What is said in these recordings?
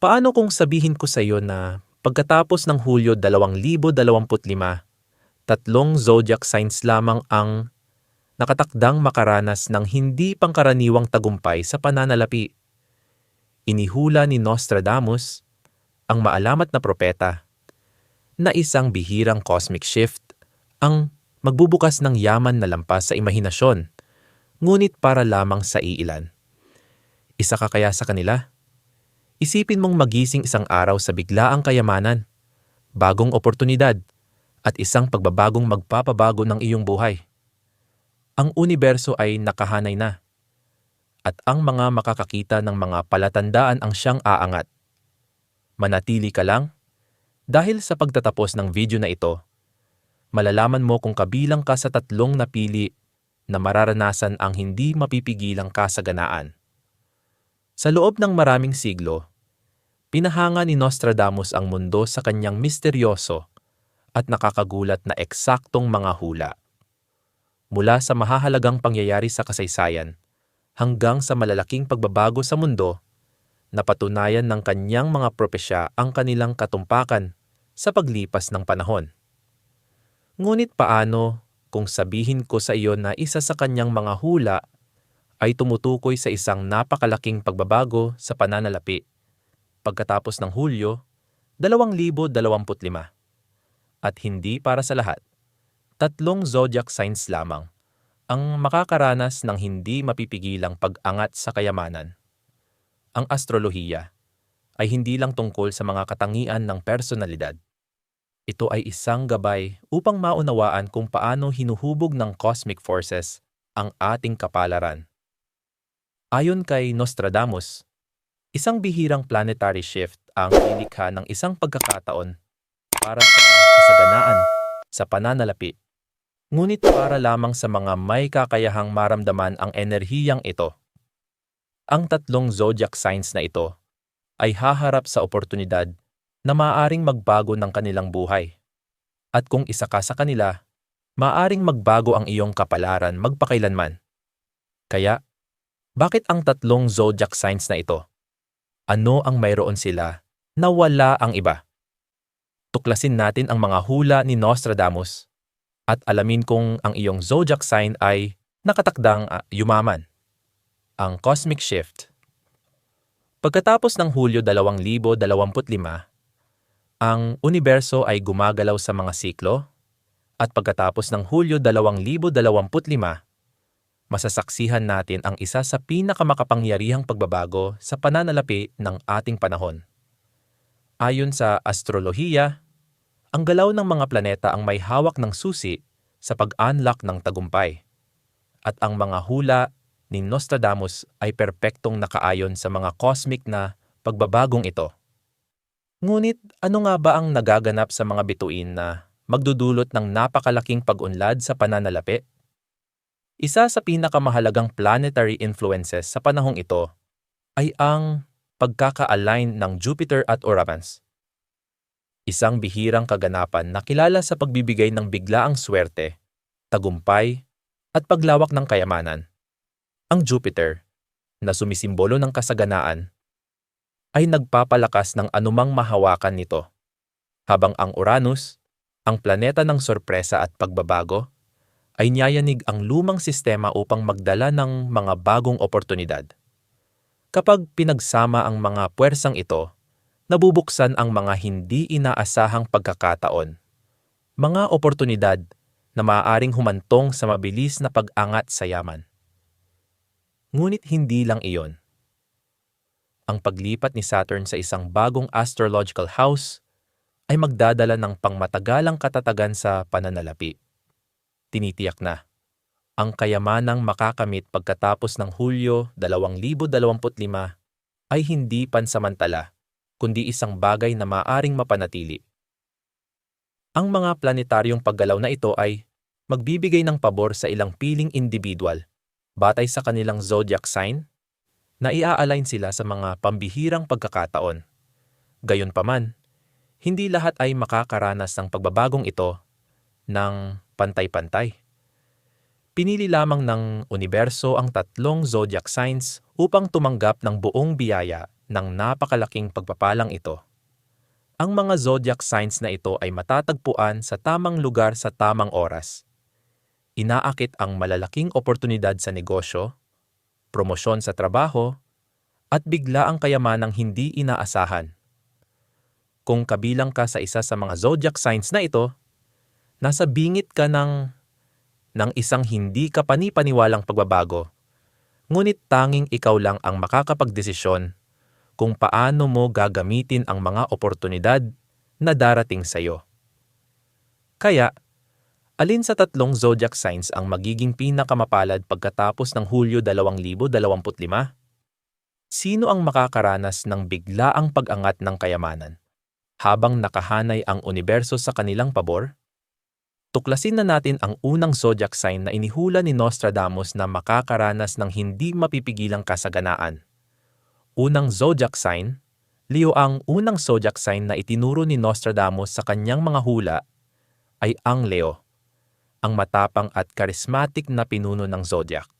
Paano kung sabihin ko sa iyo na pagkatapos ng Hulyo 2025, tatlong zodiac signs lamang ang nakatakdang makaranas ng hindi pangkaraniwang tagumpay sa pananalapi. Inihula ni Nostradamus, ang maalamat na propeta, na isang bihirang cosmic shift ang magbubukas ng yaman na lampas sa imahinasyon, ngunit para lamang sa iilan. Isa ka kaya sa kanila? Isipin mong magising isang araw sa biglaang kayamanan, bagong oportunidad, at isang pagbabagong magpapabago ng iyong buhay. Ang universo ay nakahanay na, at ang mga makakakita ng mga palatandaan ang siyang aangat. Manatili ka lang, dahil sa pagtatapos ng video na ito, malalaman mo kung kabilang ka sa tatlong napili na mararanasan ang hindi mapipigilang kasaganaan. Sa loob ng maraming siglo, pinahanga ni Nostradamus ang mundo sa kanyang misteryoso at nakakagulat na eksaktong mga hula. Mula sa mahahalagang pangyayari sa kasaysayan hanggang sa malalaking pagbabago sa mundo, napatunayan ng kanyang mga propesya ang kanilang katumpakan sa paglipas ng panahon. Ngunit paano kung sabihin ko sa iyo na isa sa kanyang mga hula ay tumutukoy sa isang napakalaking pagbabago sa pananalapi pagkatapos ng Hulyo 2025 at hindi para sa lahat. Tatlong zodiac signs lamang ang makakaranas ng hindi mapipigilang pag-angat sa kayamanan. Ang astrolohiya ay hindi lang tungkol sa mga katangian ng personalidad. Ito ay isang gabay upang maunawaan kung paano hinuhubog ng cosmic forces ang ating kapalaran. Ayon kay Nostradamus, isang bihirang planetary shift ang nilikha ng isang pagkakataon para sa kasaganaan sa pananalapi. Ngunit para lamang sa mga may kakayahang maramdaman ang enerhiyang ito. Ang tatlong zodiac signs na ito ay haharap sa oportunidad na maaaring magbago ng kanilang buhay. At kung isa ka sa kanila, maaaring magbago ang iyong kapalaran magpakailanman. Kaya, bakit ang tatlong zodiac signs na ito? Ano ang mayroon sila na wala ang iba? tuklasin natin ang mga hula ni Nostradamus at alamin kung ang iyong zodiac sign ay nakatakdang uh, yumaman. Ang Cosmic Shift Pagkatapos ng Hulyo 2025, ang universo ay gumagalaw sa mga siklo at pagkatapos ng Hulyo 2025, masasaksihan natin ang isa sa pinakamakapangyarihang pagbabago sa pananalapi ng ating panahon. Ayon sa astrolohiya, ang galaw ng mga planeta ang may hawak ng susi sa pag-unlock ng tagumpay. At ang mga hula ni Nostradamus ay perpektong nakaayon sa mga cosmic na pagbabagong ito. Ngunit ano nga ba ang nagaganap sa mga bituin na magdudulot ng napakalaking pag-unlad sa pananalapi? Isa sa pinakamahalagang planetary influences sa panahong ito ay ang pagkaka-align ng Jupiter at Uranus. Isang bihirang kaganapan na kilala sa pagbibigay ng biglaang swerte, tagumpay, at paglawak ng kayamanan. Ang Jupiter, na sumisimbolo ng kasaganaan, ay nagpapalakas ng anumang mahawakan nito, habang ang Uranus, ang planeta ng sorpresa at pagbabago, ay niyayanig ang lumang sistema upang magdala ng mga bagong oportunidad. Kapag pinagsama ang mga puwersang ito, nabubuksan ang mga hindi inaasahang pagkakataon. Mga oportunidad na maaaring humantong sa mabilis na pag-angat sa yaman. Ngunit hindi lang iyon. Ang paglipat ni Saturn sa isang bagong astrological house ay magdadala ng pangmatagalang katatagan sa pananalapi. Tinitiyak na ang kayamanang makakamit pagkatapos ng Hulyo 2025 ay hindi pansamantala, kundi isang bagay na maaring mapanatili. Ang mga planetaryong paggalaw na ito ay magbibigay ng pabor sa ilang piling individual batay sa kanilang zodiac sign na ia-align sila sa mga pambihirang pagkakataon. Gayunpaman, hindi lahat ay makakaranas ng pagbabagong ito ng pantay-pantay. Pinili lamang ng universo ang tatlong zodiac signs upang tumanggap ng buong biyaya ng napakalaking pagpapalang ito. Ang mga zodiac signs na ito ay matatagpuan sa tamang lugar sa tamang oras. Inaakit ang malalaking oportunidad sa negosyo, promosyon sa trabaho, at bigla ang kayamanang hindi inaasahan. Kung kabilang ka sa isa sa mga zodiac signs na ito, nasa bingit ka ng, ng isang hindi ka panipaniwalang pagbabago, ngunit tanging ikaw lang ang makakapagdesisyon kung paano mo gagamitin ang mga oportunidad na darating sa iyo. Kaya, alin sa tatlong zodiac signs ang magiging pinakamapalad pagkatapos ng Hulyo 2025? Sino ang makakaranas ng biglaang pag-angat ng kayamanan habang nakahanay ang universo sa kanilang pabor? Tuklasin na natin ang unang zodiac sign na inihula ni Nostradamus na makakaranas ng hindi mapipigilang kasaganaan. Unang zodiac sign, Leo ang unang zodiac sign na itinuro ni Nostradamus sa kanyang mga hula ay ang Leo, ang matapang at karismatik na pinuno ng zodiac.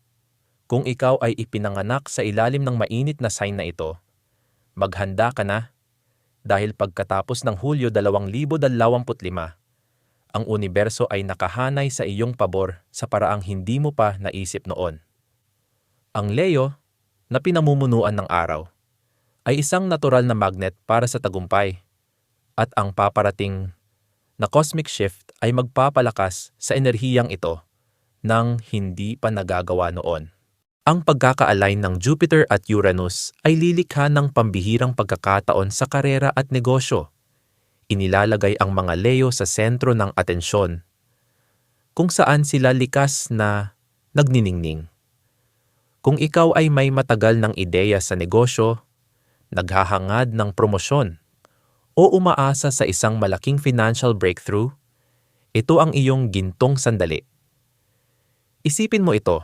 Kung ikaw ay ipinanganak sa ilalim ng mainit na sign na ito, maghanda ka na dahil pagkatapos ng Hulyo 2025, ang universo ay nakahanay sa iyong pabor sa paraang hindi mo pa naisip noon. Ang Leo na pinamumunuan ng araw ay isang natural na magnet para sa tagumpay at ang paparating na cosmic shift ay magpapalakas sa enerhiyang ito nang hindi pa nagagawa noon. Ang pagkaka-align ng Jupiter at Uranus ay lilikha ng pambihirang pagkakataon sa karera at negosyo. Inilalagay ang mga Leo sa sentro ng atensyon, kung saan sila likas na nagniningning. Kung ikaw ay may matagal ng ideya sa negosyo, naghahangad ng promosyon, o umaasa sa isang malaking financial breakthrough, ito ang iyong gintong sandali. Isipin mo ito.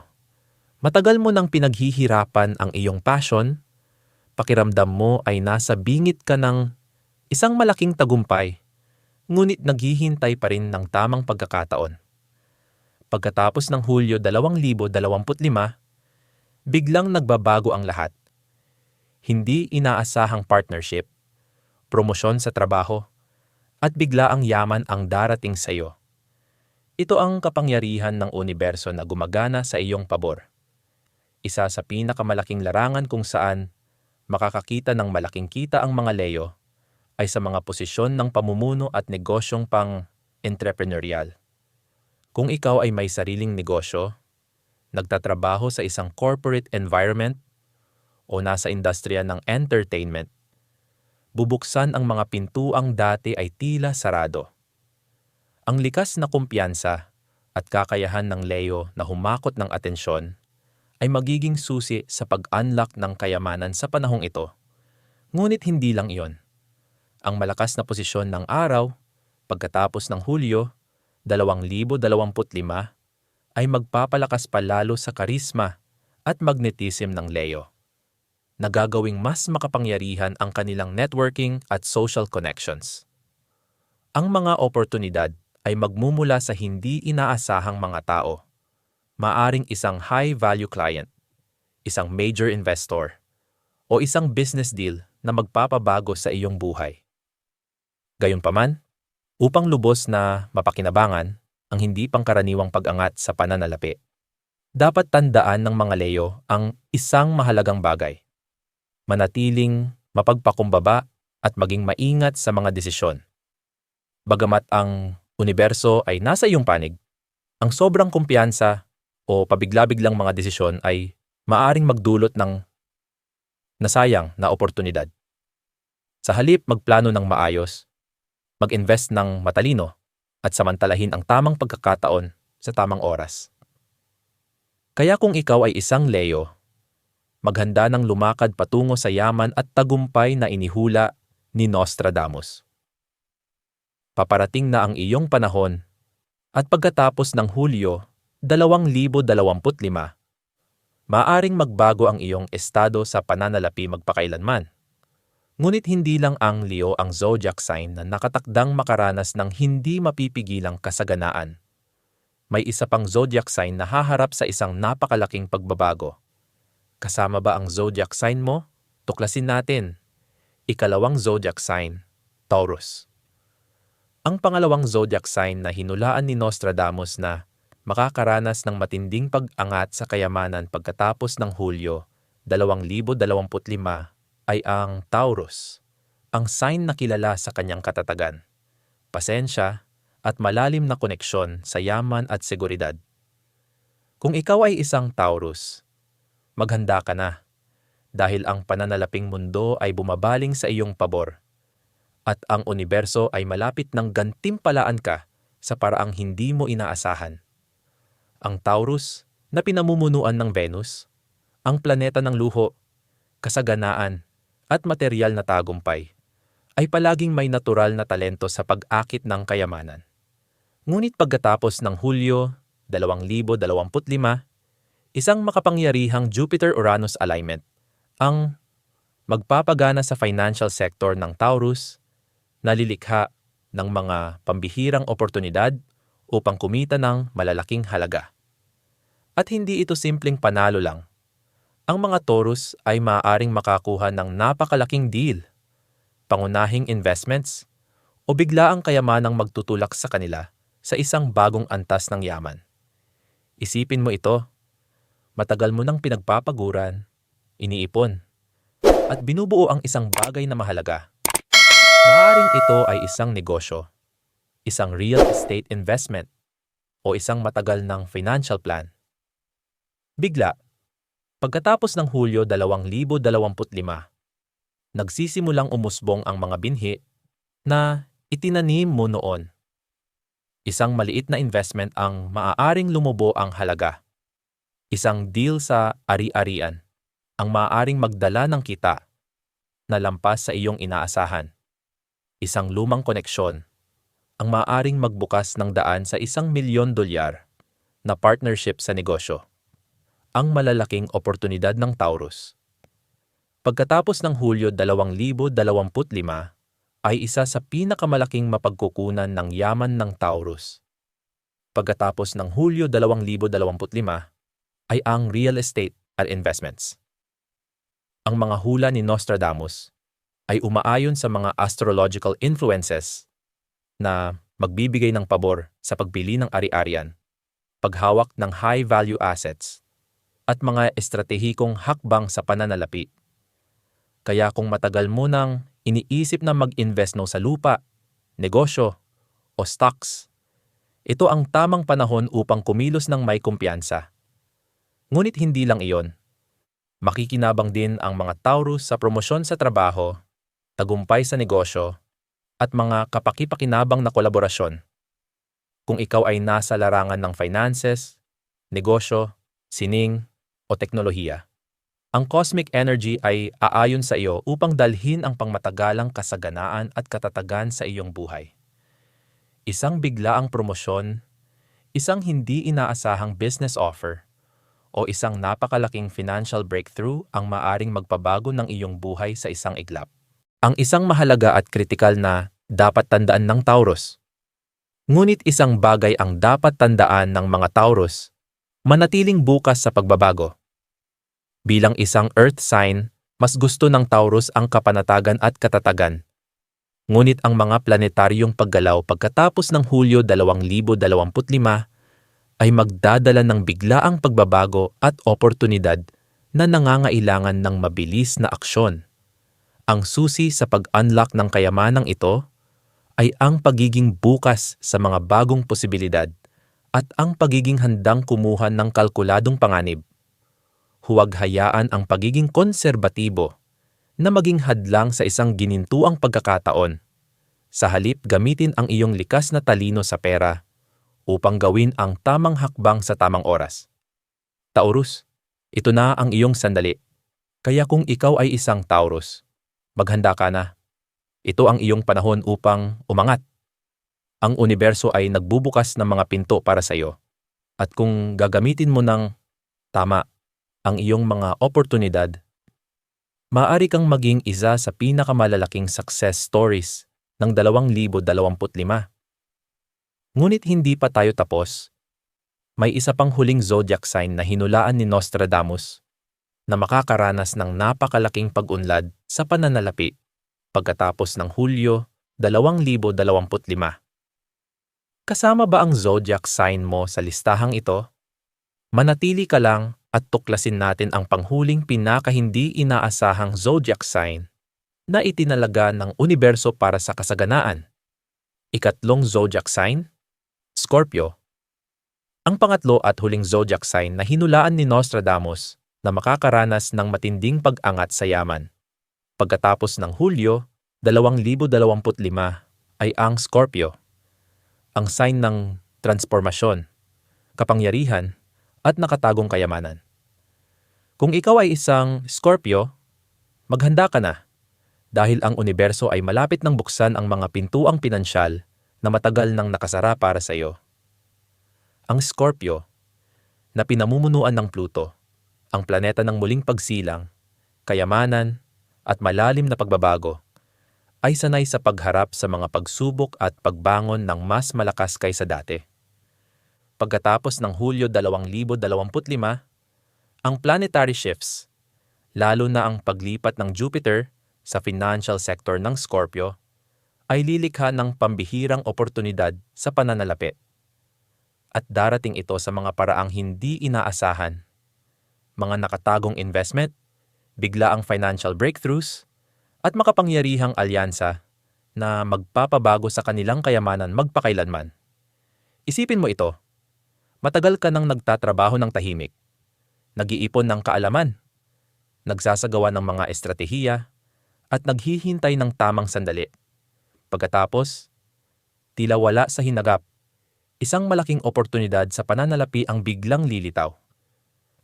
Matagal mo nang pinaghihirapan ang iyong passion, pakiramdam mo ay nasa bingit ka ng isang malaking tagumpay, ngunit naghihintay pa rin ng tamang pagkakataon. Pagkatapos ng Hulyo 2025, biglang nagbabago ang lahat. Hindi inaasahang partnership, promosyon sa trabaho, at bigla ang yaman ang darating sa iyo. Ito ang kapangyarihan ng universo na gumagana sa iyong pabor. Isa sa pinakamalaking larangan kung saan makakakita ng malaking kita ang mga leyo ay sa mga posisyon ng pamumuno at negosyong pang-entrepreneurial. Kung ikaw ay may sariling negosyo, nagtatrabaho sa isang corporate environment o nasa industriya ng entertainment, bubuksan ang mga pintuang dati ay tila sarado. Ang likas na kumpiyansa at kakayahan ng Leo na humakot ng atensyon ay magiging susi sa pag-unlock ng kayamanan sa panahong ito. Ngunit hindi lang iyon. Ang malakas na posisyon ng araw pagkatapos ng Hulyo 2025 ay magpapalakas pa lalo sa karisma at magnetism ng Leo. Nagagawing mas makapangyarihan ang kanilang networking at social connections. Ang mga oportunidad ay magmumula sa hindi inaasahang mga tao. Maaring isang high-value client, isang major investor, o isang business deal na magpapabago sa iyong buhay. Gayunpaman, upang lubos na mapakinabangan, ang hindi pangkaraniwang pag-angat sa pananalapi. Dapat tandaan ng mga leyo ang isang mahalagang bagay. Manatiling mapagpakumbaba at maging maingat sa mga desisyon. Bagamat ang universo ay nasa iyong panig, ang sobrang kumpiyansa o pabigla-biglang mga desisyon ay maaring magdulot ng nasayang na oportunidad. Sa halip magplano ng maayos, mag-invest ng matalino at samantalahin ang tamang pagkakataon sa tamang oras. Kaya kung ikaw ay isang Leo, maghanda ng lumakad patungo sa yaman at tagumpay na inihula ni Nostradamus. Paparating na ang iyong panahon at pagkatapos ng Hulyo 2025, maaring magbago ang iyong estado sa pananalapi magpakailanman. Ngunit hindi lang ang Leo ang zodiac sign na nakatakdang makaranas ng hindi mapipigilang kasaganaan. may isa pang zodiac sign na haharap sa isang napakalaking pagbabago. Kasama ba ang zodiac sign mo? Tuklasin natin. Ikalawang zodiac sign, Taurus. Ang pangalawang zodiac sign na hinulaan ni Nostradamus na makakaranas ng matinding pag-angat sa kayamanan pagkatapos ng Hulyo 2025 ay ang Taurus, ang sign na kilala sa kanyang katatagan, pasensya at malalim na koneksyon sa yaman at seguridad. Kung ikaw ay isang Taurus, maghanda ka na dahil ang pananalaping mundo ay bumabaling sa iyong pabor at ang universo ay malapit ng gantimpalaan ka sa paraang hindi mo inaasahan. Ang Taurus na pinamumunuan ng Venus, ang planeta ng luho, kasaganaan at material na tagumpay, ay palaging may natural na talento sa pag-akit ng kayamanan. Ngunit pagkatapos ng Hulyo 2025, isang makapangyarihang Jupiter-Uranus alignment ang magpapagana sa financial sector ng Taurus, nalilikha ng mga pambihirang oportunidad upang kumita ng malalaking halaga. At hindi ito simpleng panalo lang. Ang mga Taurus ay maaaring makakuha ng napakalaking deal, pangunahing investments, o bigla ang kayamanang magtutulak sa kanila sa isang bagong antas ng yaman. Isipin mo ito, matagal mo nang pinagpapaguran, iniipon, at binubuo ang isang bagay na mahalaga. Maaring ito ay isang negosyo, isang real estate investment, o isang matagal ng financial plan. Bigla, pagkatapos ng Hulyo 2025, nagsisimulang umusbong ang mga binhi na itinanim mo noon Isang maliit na investment ang maaaring lumubo ang halaga. Isang deal sa ari-arian ang maaaring magdala ng kita na lampas sa iyong inaasahan. Isang lumang koneksyon ang maaaring magbukas ng daan sa isang milyon dolyar na partnership sa negosyo. Ang malalaking oportunidad ng Taurus. Pagkatapos ng Hulyo 2025, ay isa sa pinakamalaking mapagkukunan ng yaman ng Taurus. Pagkatapos ng Hulyo 2025 ay ang real estate at investments. Ang mga hula ni Nostradamus ay umaayon sa mga astrological influences na magbibigay ng pabor sa pagpili ng ari-arian, paghawak ng high-value assets, at mga estratehikong hakbang sa pananalapi. Kaya kung matagal mo nang iniisip na mag-invest no sa lupa, negosyo, o stocks. Ito ang tamang panahon upang kumilos ng may kumpiyansa. Ngunit hindi lang iyon. Makikinabang din ang mga Taurus sa promosyon sa trabaho, tagumpay sa negosyo, at mga kapakipakinabang na kolaborasyon. Kung ikaw ay nasa larangan ng finances, negosyo, sining, o teknolohiya. Ang cosmic energy ay aayon sa iyo upang dalhin ang pangmatagalang kasaganaan at katatagan sa iyong buhay. Isang biglaang promosyon, isang hindi inaasahang business offer, o isang napakalaking financial breakthrough ang maaring magpabago ng iyong buhay sa isang iglap. Ang isang mahalaga at kritikal na dapat tandaan ng Taurus. Ngunit isang bagay ang dapat tandaan ng mga Taurus, manatiling bukas sa pagbabago. Bilang isang earth sign, mas gusto ng Taurus ang kapanatagan at katatagan. Ngunit ang mga planetaryong paggalaw pagkatapos ng Hulyo 2025 ay magdadala ng biglaang pagbabago at oportunidad na nangangailangan ng mabilis na aksyon. Ang susi sa pag-unlock ng kayamanang ito ay ang pagiging bukas sa mga bagong posibilidad at ang pagiging handang kumuha ng kalkuladong panganib huwag hayaan ang pagiging konserbatibo na maging hadlang sa isang ginintuang pagkakataon. Sa halip gamitin ang iyong likas na talino sa pera upang gawin ang tamang hakbang sa tamang oras. Taurus, ito na ang iyong sandali. Kaya kung ikaw ay isang Taurus, maghanda ka na. Ito ang iyong panahon upang umangat. Ang universo ay nagbubukas ng mga pinto para sa iyo. At kung gagamitin mo ng tama ang iyong mga oportunidad, maaari kang maging isa sa pinakamalalaking success stories ng 2025. Ngunit hindi pa tayo tapos. May isa pang huling zodiac sign na hinulaan ni Nostradamus na makakaranas ng napakalaking pag-unlad sa pananalapi pagkatapos ng Hulyo 2025. Kasama ba ang zodiac sign mo sa listahang ito? Manatili ka lang at tuklasin natin ang panghuling pinakahindi inaasahang zodiac sign na itinalaga ng universo para sa kasaganaan. Ikatlong zodiac sign, Scorpio. Ang pangatlo at huling zodiac sign na hinulaan ni Nostradamus na makakaranas ng matinding pag-angat sa yaman. Pagkatapos ng Hulyo 2025 ay ang Scorpio. Ang sign ng transformasyon, kapangyarihan, at nakatagong kayamanan. Kung ikaw ay isang Scorpio, maghanda ka na dahil ang universo ay malapit ng buksan ang mga pintuang pinansyal na matagal nang nakasara para sa iyo ang Scorpio, na pinamumunuan ng Pluto, ang planeta ng muling pagsilang, kayamanan, at malalim na pagbabago, ay sanay sa pagharap sa mga pagsubok at pagbangon ng mas malakas kaysa dati. Pagkatapos ng Hulyo 2025, ang planetary shifts, lalo na ang paglipat ng Jupiter sa financial sector ng Scorpio, ay lilikha ng pambihirang oportunidad sa pananalapi at darating ito sa mga paraang hindi inaasahan. Mga nakatagong investment, bigla ang financial breakthroughs, at makapangyarihang alyansa na magpapabago sa kanilang kayamanan magpakailanman. Isipin mo ito. Matagal ka nang nagtatrabaho ng tahimik. Nag-iipon ng kaalaman. Nagsasagawa ng mga estratehiya at naghihintay ng tamang sandali. Pagkatapos, tila wala sa hinagap isang malaking oportunidad sa pananalapi ang biglang lilitaw.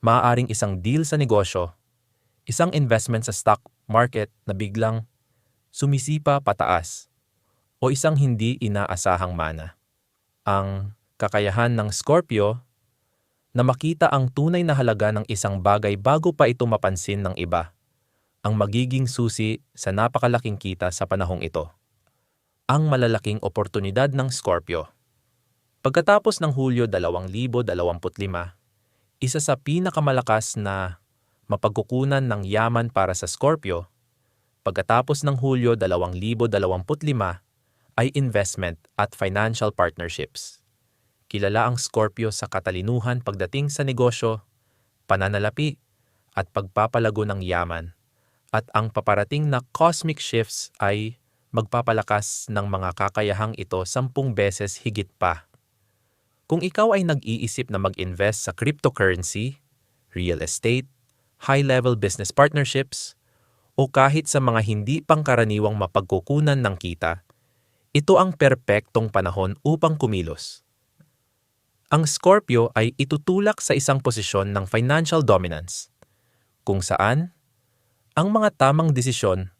Maaaring isang deal sa negosyo, isang investment sa stock market na biglang sumisipa pataas, o isang hindi inaasahang mana. Ang kakayahan ng Scorpio na makita ang tunay na halaga ng isang bagay bago pa ito mapansin ng iba, ang magiging susi sa napakalaking kita sa panahong ito. Ang malalaking oportunidad ng Scorpio. Pagkatapos ng Hulyo 2025, isa sa pinakamalakas na mapagkukunan ng yaman para sa Scorpio, pagkatapos ng Hulyo 2025 ay investment at financial partnerships. Kilala ang Scorpio sa katalinuhan pagdating sa negosyo, pananalapi, at pagpapalago ng yaman, at ang paparating na cosmic shifts ay magpapalakas ng mga kakayahang ito sampung beses higit pa kung ikaw ay nag-iisip na mag-invest sa cryptocurrency, real estate, high-level business partnerships, o kahit sa mga hindi pangkaraniwang mapagkukunan ng kita, ito ang perpektong panahon upang kumilos. Ang Scorpio ay itutulak sa isang posisyon ng financial dominance, kung saan ang mga tamang desisyon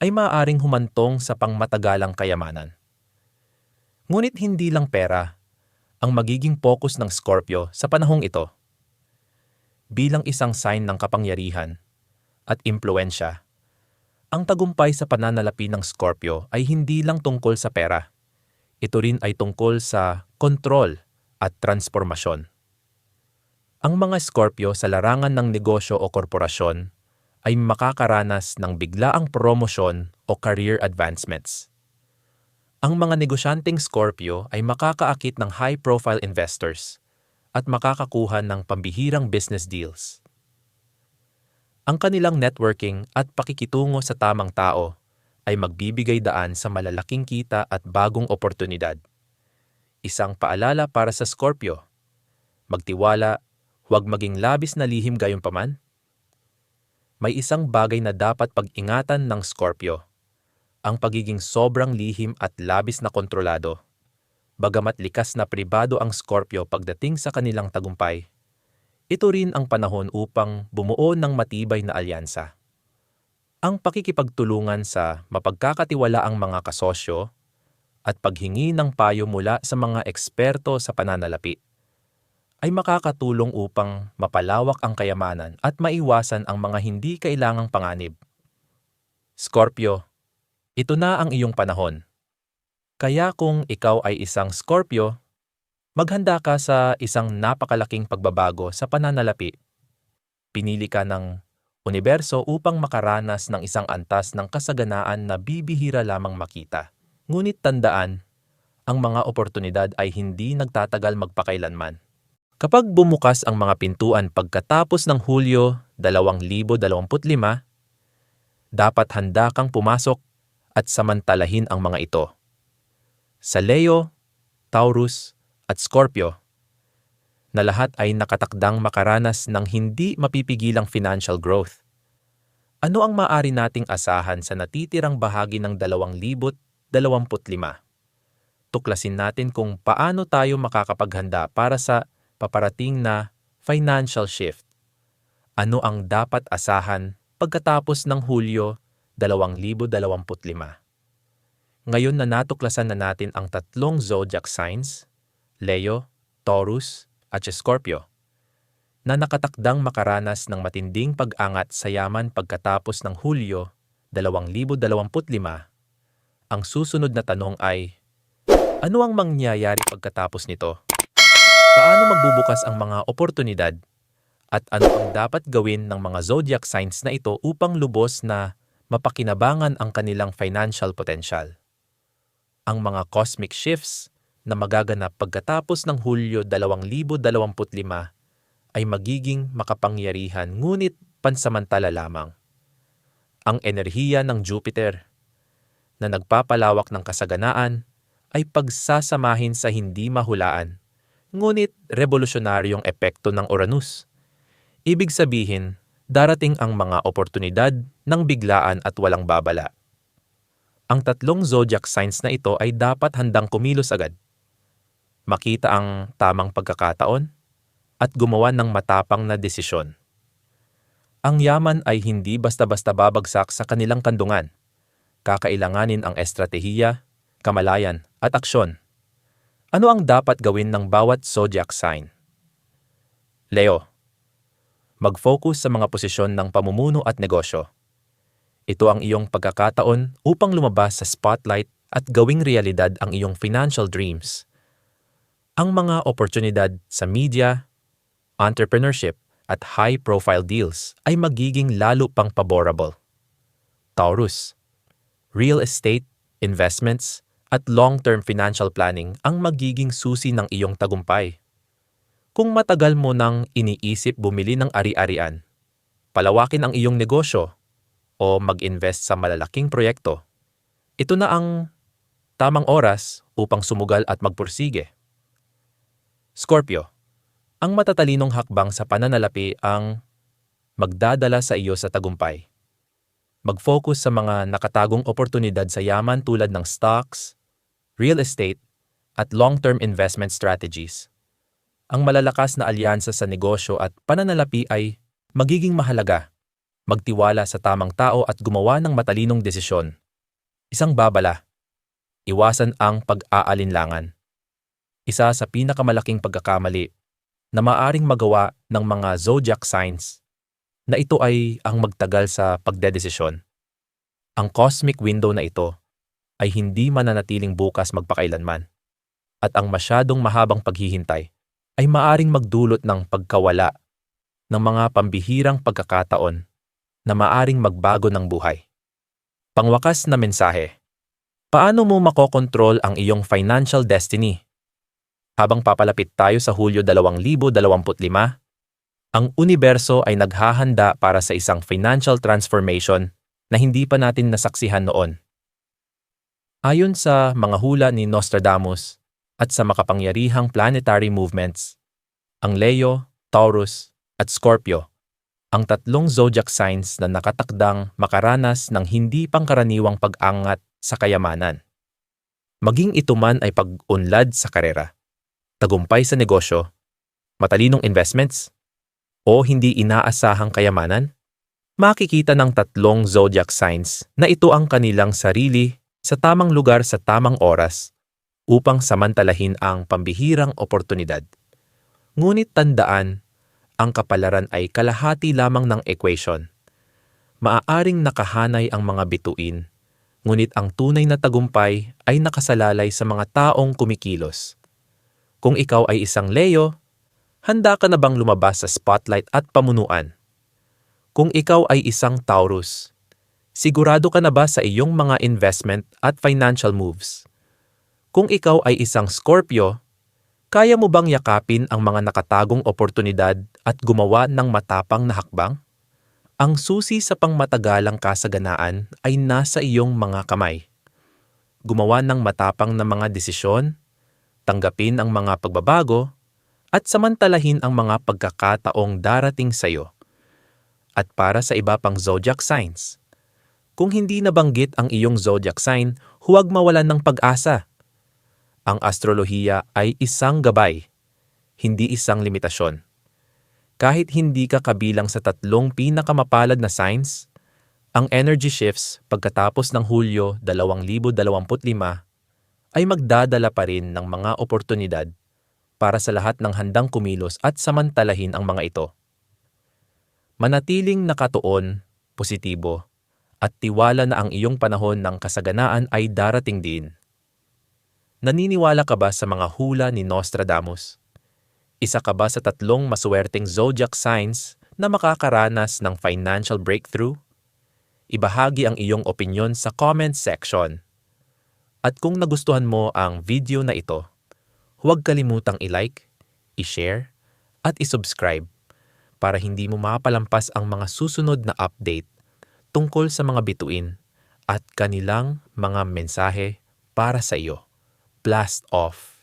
ay maaaring humantong sa pangmatagalang kayamanan. Ngunit hindi lang pera ang magiging focus ng Scorpio sa panahong ito. Bilang isang sign ng kapangyarihan at impluensya, ang tagumpay sa pananalapi ng Scorpio ay hindi lang tungkol sa pera. Ito rin ay tungkol sa kontrol at transformasyon. Ang mga Scorpio sa larangan ng negosyo o korporasyon ay makakaranas ng biglaang promosyon o career advancements ang mga negosyanteng Scorpio ay makakaakit ng high-profile investors at makakakuha ng pambihirang business deals. Ang kanilang networking at pakikitungo sa tamang tao ay magbibigay daan sa malalaking kita at bagong oportunidad. Isang paalala para sa Scorpio. Magtiwala, huwag maging labis na lihim gayunpaman. May isang bagay na dapat pag-ingatan ng Scorpio ang pagiging sobrang lihim at labis na kontrolado. Bagamat likas na pribado ang Scorpio pagdating sa kanilang tagumpay, ito rin ang panahon upang bumuo ng matibay na alyansa. Ang pakikipagtulungan sa mapagkakatiwalaang mga kasosyo at paghingi ng payo mula sa mga eksperto sa pananalapi ay makakatulong upang mapalawak ang kayamanan at maiwasan ang mga hindi kailangang panganib. Scorpio, ito na ang iyong panahon. Kaya kung ikaw ay isang Scorpio, Maghanda ka sa isang napakalaking pagbabago sa pananalapi. Pinili ka ng universo upang makaranas ng isang antas ng kasaganaan na bibihira lamang makita. Ngunit tandaan, ang mga oportunidad ay hindi nagtatagal magpakailanman. Kapag bumukas ang mga pintuan pagkatapos ng Hulyo 2025, dapat handa kang pumasok at samantalahin ang mga ito. Sa Leo, Taurus, at Scorpio, na lahat ay nakatakdang makaranas ng hindi mapipigilang financial growth. Ano ang maaari nating asahan sa natitirang bahagi ng 2025? Tuklasin natin kung paano tayo makakapaghanda para sa paparating na financial shift. Ano ang dapat asahan pagkatapos ng Hulyo 2025? Ngayon na natuklasan na natin ang tatlong zodiac signs, Leo, Taurus, at Scorpio, na nakatakdang makaranas ng matinding pag-angat sa yaman pagkatapos ng Hulyo 2025, ang susunod na tanong ay, ano ang mangyayari pagkatapos nito? Paano magbubukas ang mga oportunidad? At ano ang dapat gawin ng mga zodiac signs na ito upang lubos na mapakinabangan ang kanilang financial potential? Ang mga cosmic shifts na magaganap pagkatapos ng Hulyo 2025 ay magiging makapangyarihan ngunit pansamantala lamang. Ang enerhiya ng Jupiter na nagpapalawak ng kasaganaan ay pagsasamahin sa hindi mahulaan, ngunit revolusyonaryong epekto ng Uranus. Ibig sabihin, darating ang mga oportunidad ng biglaan at walang babala. Ang tatlong zodiac signs na ito ay dapat handang kumilos agad makita ang tamang pagkakataon, at gumawa ng matapang na desisyon. Ang yaman ay hindi basta-basta babagsak sa kanilang kandungan. Kakailanganin ang estratehiya, kamalayan, at aksyon. Ano ang dapat gawin ng bawat zodiac sign? Leo, mag-focus sa mga posisyon ng pamumuno at negosyo. Ito ang iyong pagkakataon upang lumabas sa spotlight at gawing realidad ang iyong financial dreams ang mga oportunidad sa media, entrepreneurship at high-profile deals ay magiging lalo pang favorable. Taurus, real estate, investments, at long-term financial planning ang magiging susi ng iyong tagumpay. Kung matagal mo nang iniisip bumili ng ari-arian, palawakin ang iyong negosyo, o mag-invest sa malalaking proyekto, ito na ang tamang oras upang sumugal at magpursige. Scorpio, ang matatalinong hakbang sa pananalapi ang magdadala sa iyo sa tagumpay. Mag-focus sa mga nakatagong oportunidad sa yaman tulad ng stocks, real estate, at long-term investment strategies. Ang malalakas na alyansa sa negosyo at pananalapi ay magiging mahalaga. Magtiwala sa tamang tao at gumawa ng matalinong desisyon. Isang babala. Iwasan ang pag-aalinlangan isa sa pinakamalaking pagkakamali na maaring magawa ng mga zodiac signs na ito ay ang magtagal sa pagdedesisyon. Ang cosmic window na ito ay hindi mananatiling bukas magpakailanman at ang masyadong mahabang paghihintay ay maaring magdulot ng pagkawala ng mga pambihirang pagkakataon na maaring magbago ng buhay. Pangwakas na mensahe. Paano mo makokontrol ang iyong financial destiny habang papalapit tayo sa Hulyo 2025, ang universo ay naghahanda para sa isang financial transformation na hindi pa natin nasaksihan noon. Ayon sa mga hula ni Nostradamus at sa makapangyarihang planetary movements, ang Leo, Taurus, at Scorpio, ang tatlong zodiac signs na nakatakdang makaranas ng hindi pangkaraniwang pag-angat sa kayamanan. Maging ito man ay pag-unlad sa karera tagumpay sa negosyo, matalinong investments, o hindi inaasahang kayamanan? Makikita ng tatlong zodiac signs na ito ang kanilang sarili sa tamang lugar sa tamang oras upang samantalahin ang pambihirang oportunidad. Ngunit tandaan, ang kapalaran ay kalahati lamang ng equation. Maaaring nakahanay ang mga bituin, ngunit ang tunay na tagumpay ay nakasalalay sa mga taong kumikilos. Kung ikaw ay isang Leo, handa ka na bang lumabas sa spotlight at pamunuan? Kung ikaw ay isang Taurus, sigurado ka na ba sa iyong mga investment at financial moves? Kung ikaw ay isang Scorpio, kaya mo bang yakapin ang mga nakatagong oportunidad at gumawa ng matapang na hakbang? Ang susi sa pangmatagalang kasaganaan ay nasa iyong mga kamay. Gumawa ng matapang na mga desisyon, tanggapin ang mga pagbabago, at samantalahin ang mga pagkakataong darating sa iyo. At para sa iba pang zodiac signs, kung hindi nabanggit ang iyong zodiac sign, huwag mawalan ng pag-asa. Ang astrolohiya ay isang gabay, hindi isang limitasyon. Kahit hindi ka kabilang sa tatlong pinakamapalad na signs, ang energy shifts pagkatapos ng Hulyo 2025 ay magdadala pa rin ng mga oportunidad para sa lahat ng handang kumilos at samantalahin ang mga ito. Manatiling nakatuon, positibo, at tiwala na ang iyong panahon ng kasaganaan ay darating din. Naniniwala ka ba sa mga hula ni Nostradamus? Isa ka ba sa tatlong maswerteng zodiac signs na makakaranas ng financial breakthrough? Ibahagi ang iyong opinion sa comment section. At kung nagustuhan mo ang video na ito, huwag kalimutang i-like, i-share, at i-subscribe para hindi mo mapalampas ang mga susunod na update tungkol sa mga bituin at kanilang mga mensahe para sa iyo. Blast off!